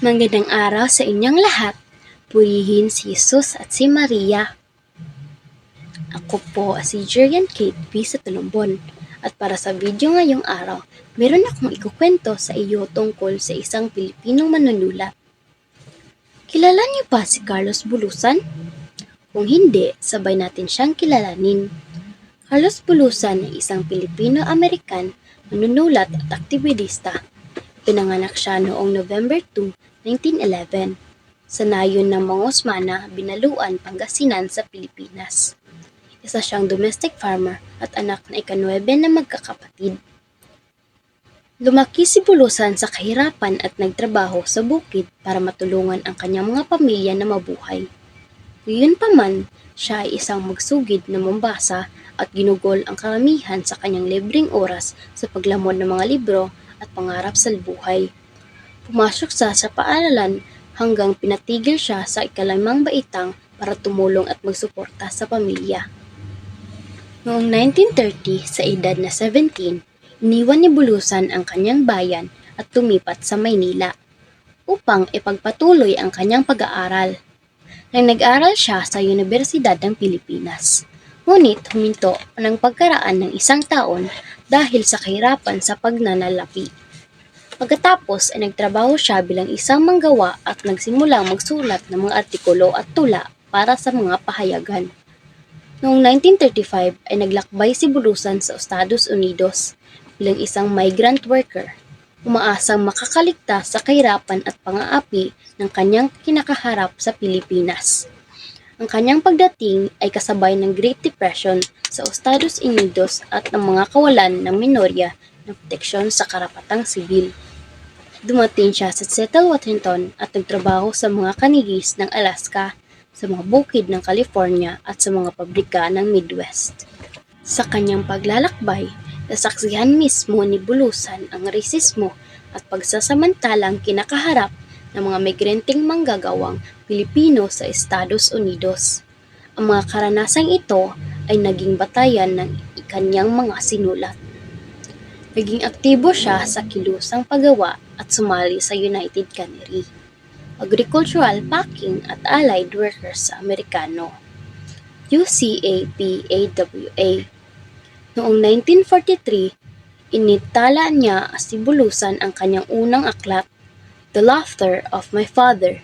Magandang araw sa inyong lahat. Purihin si Jesus at si Maria. Ako po si Jerian Kate B. sa Tulumbon. At para sa video ngayong araw, meron akong ikukwento sa iyo tungkol sa isang Pilipinong manunulat. Kilala niyo ba si Carlos Bulusan? Kung hindi, sabay natin siyang kilalanin. Carlos Bulusan ay isang Pilipino-American manunulat at aktibista. Pinanganak siya noong November 2, 1911 sa nayon ng mga Osmana, Binaluan, Pangasinan sa Pilipinas. Isa siyang domestic farmer at anak na ikanuwebe na magkakapatid. Lumaki si Bulusan sa kahirapan at nagtrabaho sa bukid para matulungan ang kanyang mga pamilya na mabuhay. Gayun pa man, siya ay isang magsugid na Mombasa at ginugol ang karamihan sa kanyang libreng oras sa paglamon ng mga libro at pangarap sa buhay. Pumasok siya sa paaralan hanggang pinatigil siya sa ikalimang baitang para tumulong at magsuporta sa pamilya. Noong 1930, sa edad na 17, iniwan ni Bulusan ang kanyang bayan at tumipat sa Maynila upang ipagpatuloy ang kanyang pag-aaral. Nang nag-aral siya sa Universidad ng Pilipinas. Ngunit huminto ng pagkaraan ng isang taon dahil sa kahirapan sa pagnanalapi. Pagkatapos ay nagtrabaho siya bilang isang manggawa at nagsimulang magsulat ng mga artikulo at tula para sa mga pahayagan. Noong 1935 ay naglakbay si Bulusan sa Estados Unidos bilang isang migrant worker, umaasang makakaligtas sa kahirapan at pang-aapi ng kanyang kinakaharap sa Pilipinas. Ang kanyang pagdating ay kasabay ng Great Depression sa Estados Unidos at ng mga kawalan ng minorya ng proteksyon sa karapatang sibil. Dumating siya sa Seattle, Washington at nagtrabaho sa mga kanigis ng Alaska, sa mga bukid ng California at sa mga pabrika ng Midwest. Sa kanyang paglalakbay, nasaksihan mismo ni Bulusan ang resismo at pagsasamantalang kinakaharap ng mga migranteng manggagawang Pilipino sa Estados Unidos. Ang mga karanasang ito ay naging batayan ng kanyang mga sinulat. Naging aktibo siya sa kilusang paggawa at sumali sa United Cannery, Agricultural Packing at Allied Workers sa Amerikano, UCAPAWA. Noong 1943, initala niya si Bulusan ang kanyang unang aklat, The Laughter of My Father,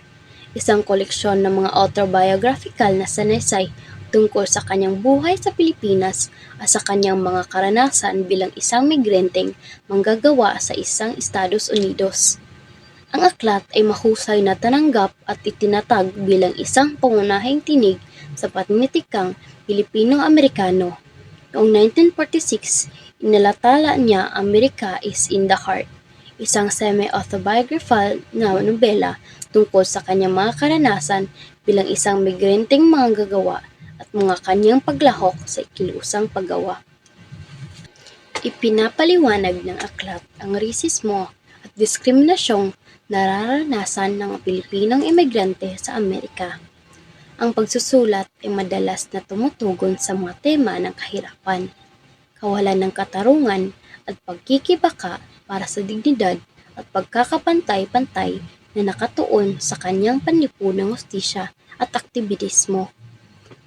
isang koleksyon ng mga autobiographical na sanaysay tungkol sa kanyang buhay sa Pilipinas at sa kanyang mga karanasan bilang isang migranteng manggagawa sa isang Estados Unidos. Ang aklat ay mahusay na tananggap at itinatag bilang isang pangunahing tinig sa panitikang Pilipino-Amerikano. Noong 1946, inalatala niya America is in the Heart, isang semi-autobiographical na nobela tungkol sa kanyang mga karanasan bilang isang migranteng manggagawa at mga kanyang paglahok sa ikilusang paggawa. Ipinapaliwanag ng aklat ang resismo at diskriminasyong nararanasan ng Pilipinong imigrante sa Amerika. Ang pagsusulat ay madalas na tumutugon sa mga tema ng kahirapan, kawalan ng katarungan at pagkikibaka para sa dignidad at pagkakapantay-pantay na nakatuon sa kanyang panlipunang hustisya at aktibitismo.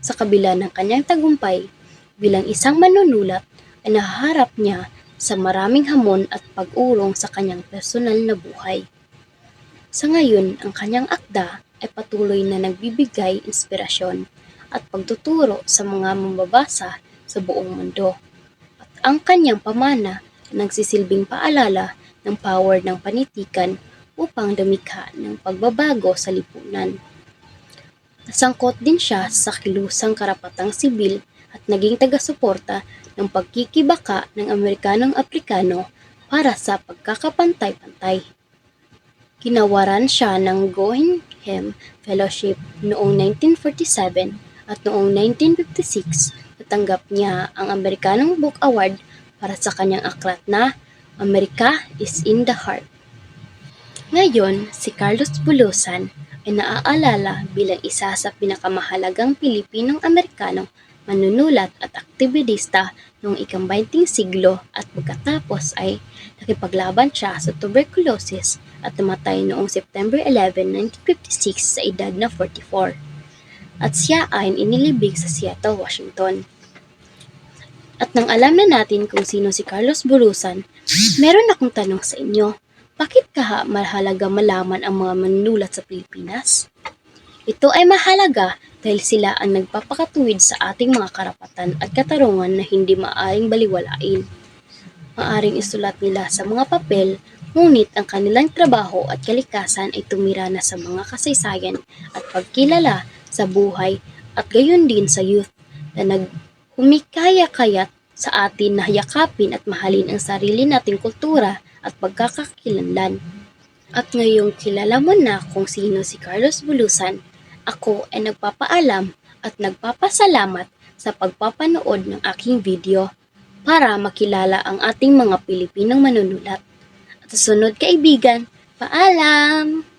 Sa kabila ng kanyang tagumpay bilang isang manunulat ay nahaharap niya sa maraming hamon at pag-urong sa kanyang personal na buhay. Sa ngayon, ang kanyang akda ay patuloy na nagbibigay inspirasyon at pagtuturo sa mga mambabasa sa buong mundo. At ang kanyang pamana nagsisilbing paalala ng power ng panitikan upang dumikha ng pagbabago sa lipunan. Nasangkot din siya sa kilusang karapatang sibil at naging taga-suporta ng pagkikibaka ng Amerikanong Aprikano para sa pagkakapantay-pantay. Ginawaran siya ng Guggenheim Fellowship noong 1947 at noong 1956 natanggap niya ang Amerikanong Book Award para sa kanyang aklat na America is in the Heart. Ngayon, si Carlos Bulusan ay naaalala bilang isa sa pinakamahalagang Pilipinong Amerikanong manunulat at aktivista noong ikang-20 siglo at pagkatapos ay nakipaglaban siya sa tuberculosis at namatay noong September 11, 1956 sa edad na 44. At siya ay inilibing sa Seattle, Washington. At nang alam na natin kung sino si Carlos Burusan, meron akong tanong sa inyo. Bakit kaha mahalaga malaman ang mga manunulat sa Pilipinas? Ito ay mahalaga dahil sila ang nagpapakatuwid sa ating mga karapatan at katarungan na hindi maaaring baliwalain. Maaring isulat nila sa mga papel, ngunit ang kanilang trabaho at kalikasan ay tumira na sa mga kasaysayan at pagkilala sa buhay at gayon din sa youth na naghumikaya-kayat sa atin na yakapin at mahalin ang sarili nating kultura at pagkakakilanlan. At ngayong kilala mo na kung sino si Carlos Bulusan, ako ay nagpapaalam at nagpapasalamat sa pagpapanood ng aking video para makilala ang ating mga Pilipinong manunulat. At sa sunod kaibigan, paalam!